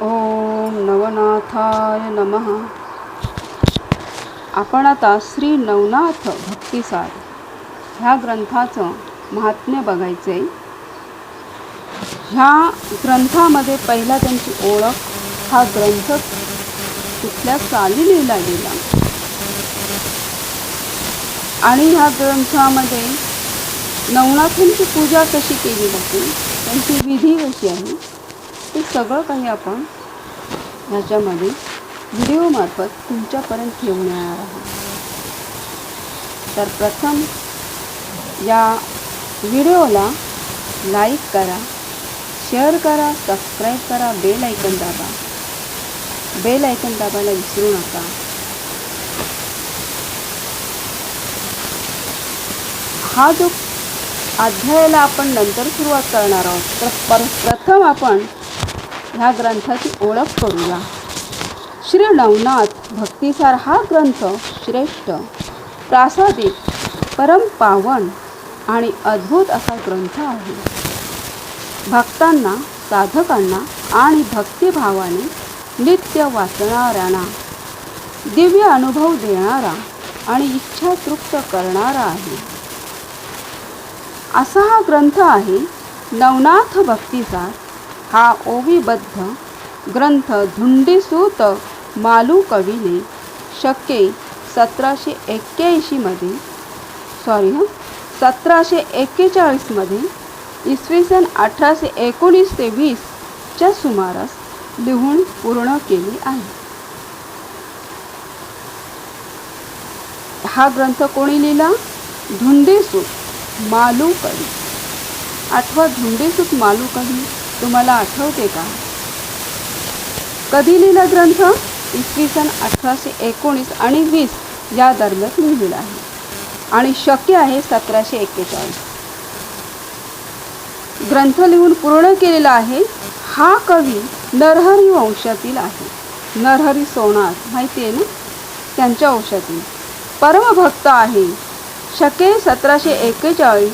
ओम नवनाथाय नमः. आपण आता श्री नवनाथ भक्तिसार ह्या ग्रंथाचं महात्म्य बघायचं आहे ह्या ग्रंथामध्ये पहिला त्यांची ओळख हा ग्रंथ कुठल्या चाली लिहिला गेला. आणि ह्या ग्रंथामध्ये नवनाथांची पूजा कशी केली जाते? त्यांची विधी कशी आहे? ते सगळं काही आपण ह्याच्यामध्ये व्हिडिओमार्फत तुमच्यापर्यंत ठेवून येणार आहोत. तर प्रथम या व्हिडिओला लाईक करा शेअर करा सबस्क्राईब करा बेल ऐकन दाबा. बेल ऐकन दाबायला विसरू नका. हा जो अध्यायाला आपण नंतर सुरुवात करणार आहोत तर प्रथम आपण ह्या ग्रंथाची ओळख करूया. श्री नवनाथ भक्तिसार हा ग्रंथ श्रेष्ठ प्रासादिक परम पावन आणि अद्भुत असा ग्रंथ आहे. भक्तांना साधकांना आणि भक्तिभावाने नित्य वाचणाऱ्यांना दिव्य अनुभव देणारा आणि इच्छा तृप्त करणारा आहे. असा हा ग्रंथ आहे नवनाथ भक्तिसार हा ओवीबद्ध ग्रंथ धुंडीसूत मालू कवीने शके सतराशे एक्क्याऐंशीमध्ये सॉरी हं सतराशे एक्केचाळीसमध्ये इसवी सन अठराशे एकोणीस ते वीसच्या सुमारास लिहून पूर्ण केली आहे. हा ग्रंथ कोणी लिहिला? धुंडेसूत मालू कवी. आठवा धुंडेसूत मालू कवी. तुम्हाला आठवते का? कधी लिहिला ग्रंथ? इसवी सन अठराशे एकोणीस आणि वीस या दरम्यान लिहिलेला आहे. आणि शक्य आहे सतराशे एक्केचाळीस. ग्रंथ लिहून पूर्ण केलेला आहे. हा कवी नरहरी वंशातील आहे. नरहरी सोनार माहिती आहे ना? त्यांच्या वंशातील. परमभक्त आहे. शके सतराशे एक्केचाळीस.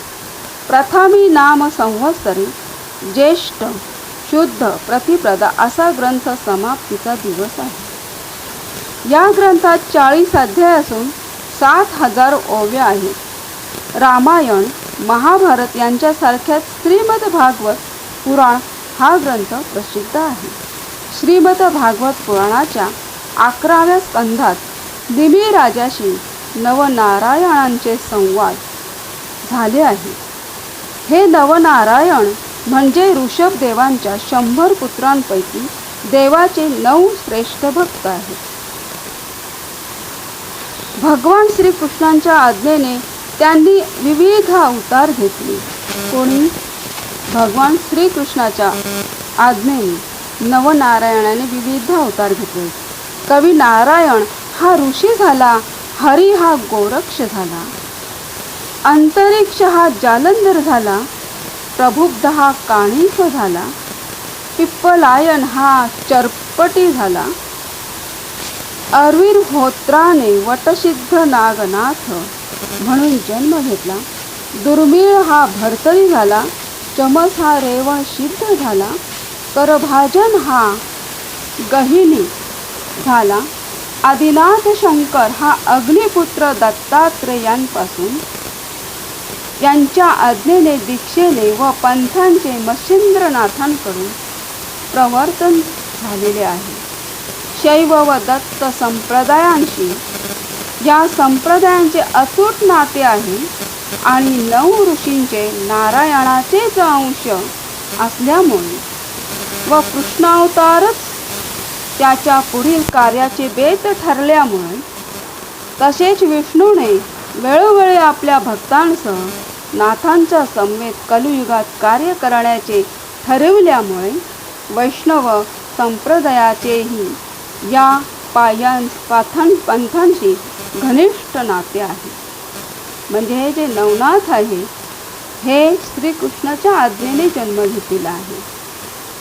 प्रथमी नाम संवत्सरी. ज्येष्ठ शुद्ध प्रतिप्रदा असा ग्रंथ समाप्तीचा दिवस आहे. या ग्रंथात चाळीस अध्याय असून सात हजार ओव्या आहेत. रामायण महाभारत यांच्यासारख्या श्रीमद भागवत पुराण हा ग्रंथ प्रसिद्ध आहे. श्रीमद भागवत पुराणाच्या अकराव्या स्कंधात दिमी राजाशी नवनारायणांचे संवाद झाले आहे. हे नवनारायण म्हणजे ऋषभदेवांच्या शंभर पुत्रांपैकी देवाचे नऊ श्रेष्ठ भक्त आहेत. भगवान श्रीकृष्णांच्या आज्ञेने त्यांनी विविध अवतार घेतले. कोणी? भगवान श्रीकृष्णाच्या आज्ञेने नवनारायणाने विविध अवतार घेतले. कवी नारायण हा ऋषी झाला हरी हा गोरक्ष झाला. अंतरिक्ष हा जालंधर झाला प्रबुद्ध हा काणीस झाला. पिप्पलायन हा चरपटी झाला. अरवीर होत्राने वटसिद्ध नागनाथ म्हणून जन्म घेतला. दुर्मिळ हा भरतरी झाला. चमस हा रेवण सिद्ध झाला. करभाजन हा गहिनी झाला. आदिनाथ शंकर हा अग्निपुत्र दत्तात्रेयांपासून यांच्या आज्ञेने दीक्षेने व पंथांचे मच्छिंद्रनाथांकडून प्रवर्तन झालेले आहे. शैव व दत्त संप्रदायांशी या संप्रदायांचे अतूट नाते आहे आणि नऊ ऋषींचे नारायणाचेच अंश असल्यामुळे व कृष्णावतारच त्याच्या पुढील कार्याचे बेत ठरल्यामुळे तसेच विष्णूने वेळोवेळी आपल्या भक्तांसह नाथांच्या समवेत कलियुगात कार्य करण्याचे ठरविल्यामुळे वैष्णव संप्रदायाचेही या पायां पाथां पंथांशी घनिष्ठ नाते आहे. म्हणजे हे जे नवनाथ आहे हे श्रीकृष्णाच्या आज्ञेने जन्म घेतलेला आहे.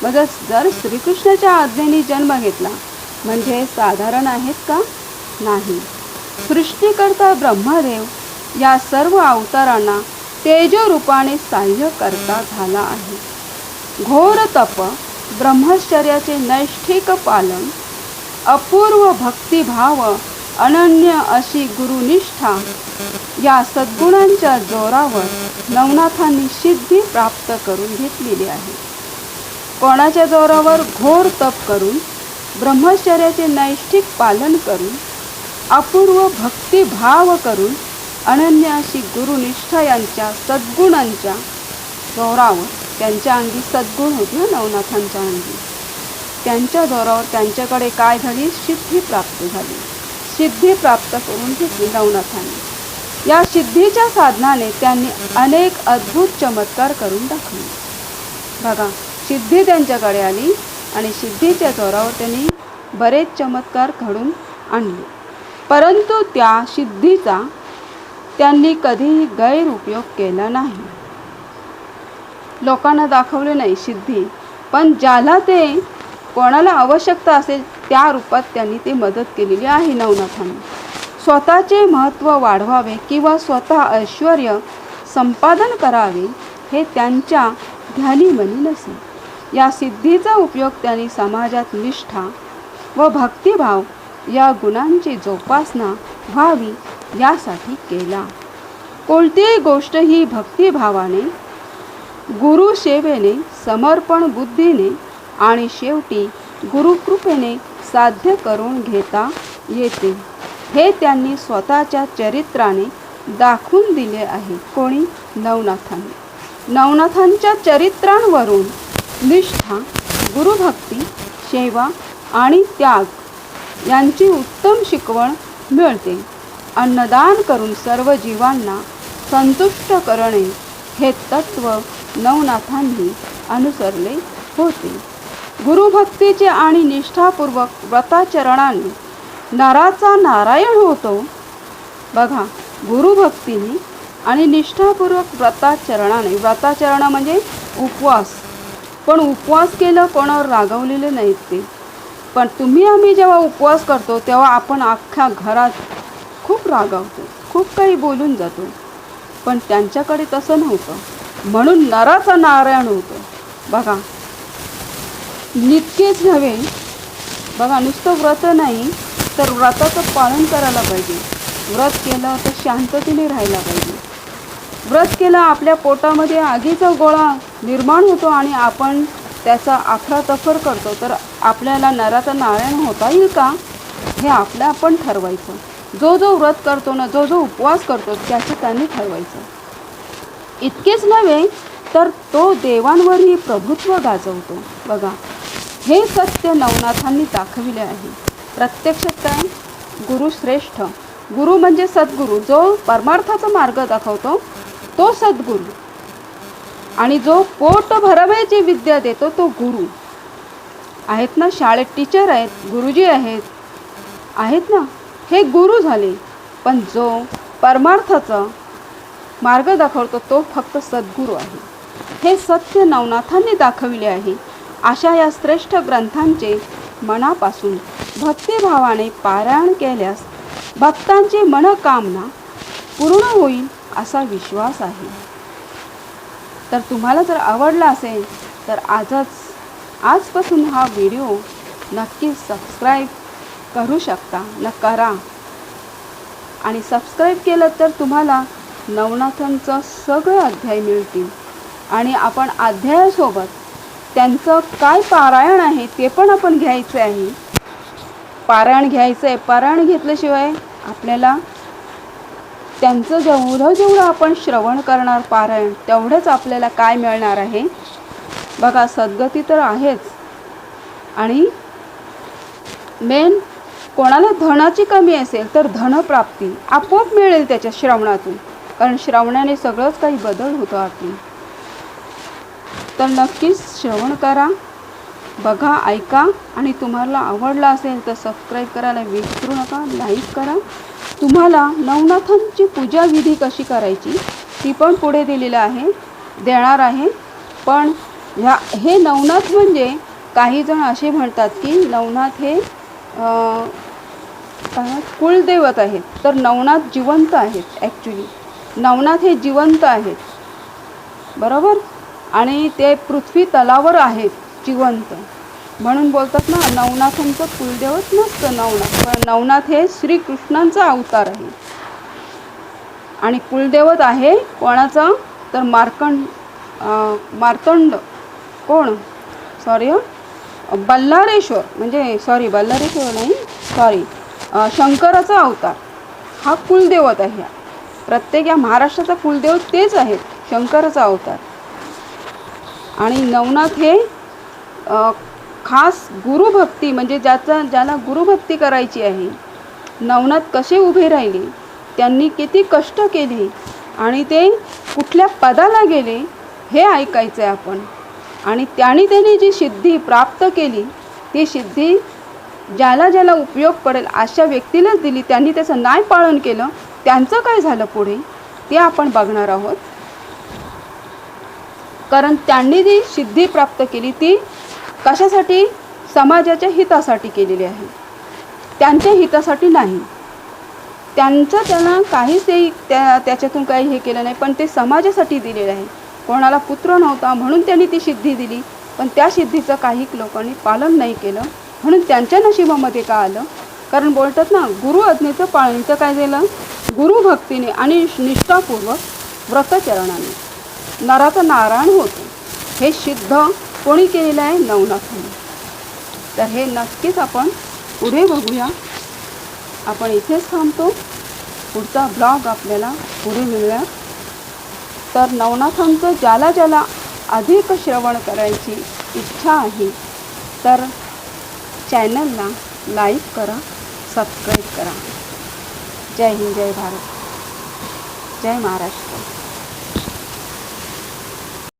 मग जर श्रीकृष्णाच्या आज्ञेने जन्म घेतला म्हणजे साधारण आहेत का? नाही. सृष्टीकर्ता ब्रह्मदेव या सर्व अवतारांना तेजरूपाने सहाय्य करता झाला आहे. घोर तप ब्रह्मचर्याचे नैष्ठिक पालन अपूर्व भक्तिभाव अनन्य अशी गुरुनिष्ठा या सद्गुणांच्या जोरावर नवनाथांनी सिद्धी प्राप्त करून घेतलेली आहे. कोणाच्या जोरावर घोर तप करून ब्रह्मचर्याचे नैष्ठिक पालन करून अपूर्व भक्तिभाव करून अनन्य अशी गुरुनिष्ठा यांच्या सद्गुणांच्या जोरावर त्यांच्या अंगी सद्गुण होते नवनाथांच्या अंगी. त्यांच्या जोरावर त्यांच्याकडे काय झाली? सिद्धी प्राप्त झाली. सिद्धी प्राप्त करून घेतली नवनाथांनी. या सिद्धीच्या साधनाने त्यांनी अनेक अद्भुत चमत्कार करून दाखवले. बघा सिद्धी त्यांच्याकडे आली आणि सिद्धीच्या जोरावर त्यांनी बरेच चमत्कार घडून आणले. परंतु त्या सिद्धीचा त्यांनी कधीही गैरउपयोग केला नाही. लोकांना दाखवले नाही सिद्धी पण ज्याला ते कोणाला आवश्यकता असेल त्या रूपात त्यांनी ते मदत केलेली आहे नवनाथांनी. स्वतःचे महत्त्व वाढवावे किंवा स्वतः ऐश्वर संपादन करावे हे त्यांच्या ध्यानीमनी नसे. या सिद्धीचा उपयोग त्यांनी समाजात निष्ठा व भक्तिभाव या गुणांची जोपासना व्हावी यासाठी केला. कोणतीही गोष्ट ही भक्तिभावाने गुरुसेवेने समर्पण बुद्धीने आणि शेवटी गुरुकृपेने साध्य करून घेता येते. हे त्यांनी स्वतःच्या चरित्राने दाखवून दिले आहे. कोणी? नवनाथांनी. नवनाथांच्या चरित्रांवरून निष्ठा गुरुभक्ती सेवा आणि त्याग यांची उत्तम शिकवण मिळते. अन्नदान करून सर्व जीवांना संतुष्ट करणे हे तत्व नवनाथांनी अनुसरले होते. गुरुभक्तीचे आणि निष्ठापूर्वक व्रताचरणाने नराचा नारायण होतो. बघा गुरुभक्तीने आणि निष्ठापूर्वक व्रताचरणाने व्रताचरण म्हणजे उपवास. पण उपवास केलं कोणावर रागवलेले नाहीत ते. पण तुम्ही आम्ही जेव्हा उपवास करतो तेव्हा आपण अख्ख्या घरात खूप रागावतो खूप काही बोलून जातो. पण त्यांच्याकडे तसं नव्हतं. म्हणून नराचा नारायण होतं. बघा नितकेच नव्हे. बघा नुसतं व्रत नाही तर व्रताचं पालन करायला पाहिजे. व्रत केलं तर शांततेने राहायला पाहिजे. व्रत केलं आपल्या पोटामध्ये आगीचा गोळा निर्माण होतो आणि आपण त्याचा अफरातफर करतो. तर आपल्याला नराचा नारायण होता येईल का? हे आपलं आपण ठरवायचं. जो जो व्रत करतो ना जो जो उपवास करतो त्याचे त्यांनी ठरवायचं. इतकेच नव्हे तर तो देवांवरही प्रभुत्व गाजवतो. बघा हे सत्य नवनाथांनी दाखविले आहे. प्रत्यक्षात काय? गुरु श्रेष्ठ. गुरु म्हणजे सद्गुरू. जो परमार्थाचा मार्ग दाखवतो तो सद्गुरू. आणि जो पोट भरवायची विद्या देतो तो गुरु. आहेत ना? शाळेत टीचर आहेत गुरुजी आहेत. आहेत ना? हे गुरु झाले. पण जो परमार्थाचा मार्ग दाखवतो तो फक्त सद्गुरू आहे. हे सत्य नवनाथांनी दाखविले आहे. अशा या श्रेष्ठ ग्रंथांचे मनापासून भक्तिभावाने पारायण केल्यास भक्तांची मनकामना पूर्ण होईल असा विश्वास आहे. तर तुम्हाला जर आवडला असेल तर आजच आजपासून हा व्हिडिओ नक्कीच सबस्क्राईब करू शकता न करा आणि सबस्क्राईब केलं तर तुम्हाला नवनाथांचं सगळं अध्याय मिळतील. आणि आपण अध्यायासोबत त्यांचं काय पारायण आहे ते पण आपण घ्यायचं आहे. पारायण घ्यायचं आहे पारायण घेतल्याशिवाय आपल्याला त्यांचं जेवढं जेवढं आपण श्रवण करणार पारायण तेवढंच आपल्याला काय मिळणार आहे? बघा सद्गती तर आहेच. आणि मेन कोणाला धनाची कमी असेल तर धनप्राप्ती आपोआप मिळेल त्याच्या श्रवणातून. कारण श्रवणाने सगळंच काही बदल होतो आपली तर नक्कीच श्रवण करा बघा ऐका आणि तुम्हाला आवडला असेल तर सबस्क्राईब करायला विसरू नका लाईक करा. तुम्हाला नवनाथांची पूजा विधी कशी करायची ती पण पुढे दिलेलं आहे देणार आहे. पण ह्या हे नवनाथ म्हणजे काही जण असे म्हणतात की नवनाथ हे अं, कुलदैवत आहेत. तर नवनाथ जिवंत आहेत ॲक्च्युली नवनाथ हे जिवंत आहेत. बरोबर? आणि ते पृथ्वी तलावर आहेत जिवंत. म्हणून बोलतात ना नवनाथांचं कुलदेवत नसतं नवनाथ. पण नवनाथ हे श्रीकृष्णांचा अवतार आहे. आणि कुलदेवत आहे कोणाचा? तर मार्कंड मार्तंड. कोण? सॉरी बल्लारेश्वर. म्हणजे सॉरी बल्लारेश्वर नाही. सॉरी शंकराचा अवतार. हा कुलदेवत आहे. प्रत्येक या महाराष्ट्राचा कुलदेव तेच आहेत शंकराचा अवतार. आणि नवनाथ हे खास गुरुभक्ती म्हणजे ज्याचा ज्याला गुरुभक्ती करायची आहे नवनाथ कसे उभे राहिले त्यांनी किती कष्ट केले आणि ते कुठल्या पदाला गेले हे ऐकायचं आहे आपण. आणि त्याने त्यांनी जी सिद्धी प्राप्त केली ती सिद्धी ज्याला ज्याला उपयोग पडेल अशा व्यक्तीलाच दिली त्यांनी त्याचं नाही पालन केलं त्यांचं काय झालं पुढे? ते आपण बघणार आहोत. कारण त्यांनी जी सिद्धी प्राप्त केली ती कशासाठी? समाजाच्या हितासाठी केलेली आहे. त्यांच्या हितासाठी नाही. त्यांचं त्यांना काहीच ते त्या त्याच्यातून काही हे केलं नाही पण ते समाजासाठी दिलेलं आहे. कोणाला पुत्र नव्हता म्हणून त्यांनी ती सिद्धी दिली पण त्या सिद्धीचं काही लोकांनी पालन नाही केलं. म्हणून त्यांच्या नशिबामध्ये का आलं? कारण बोलतात ना गुरु आज्ञेचं पाळणीचं काय झालं? गुरुभक्तीने आणि निष्ठापूर्वक व्रतचरणाने. नराचं नारायण होतो. हे सिद्ध कोणी केलेलं आहे? नवनाथाने. तर हे नक्कीच आपण पुढे बघूया. आपण इथेच थांबतो. पुढचा ब्लॉग आपल्याला पुढे मिळूया. तर नवनाथांचं ज्याला ज्याला अधिक श्रवण करायची इच्छा आहे तर चॅनलला लाईक करा सबस्क्राईब करा. जय हिंद जय भारत. जय महाराष्ट्र.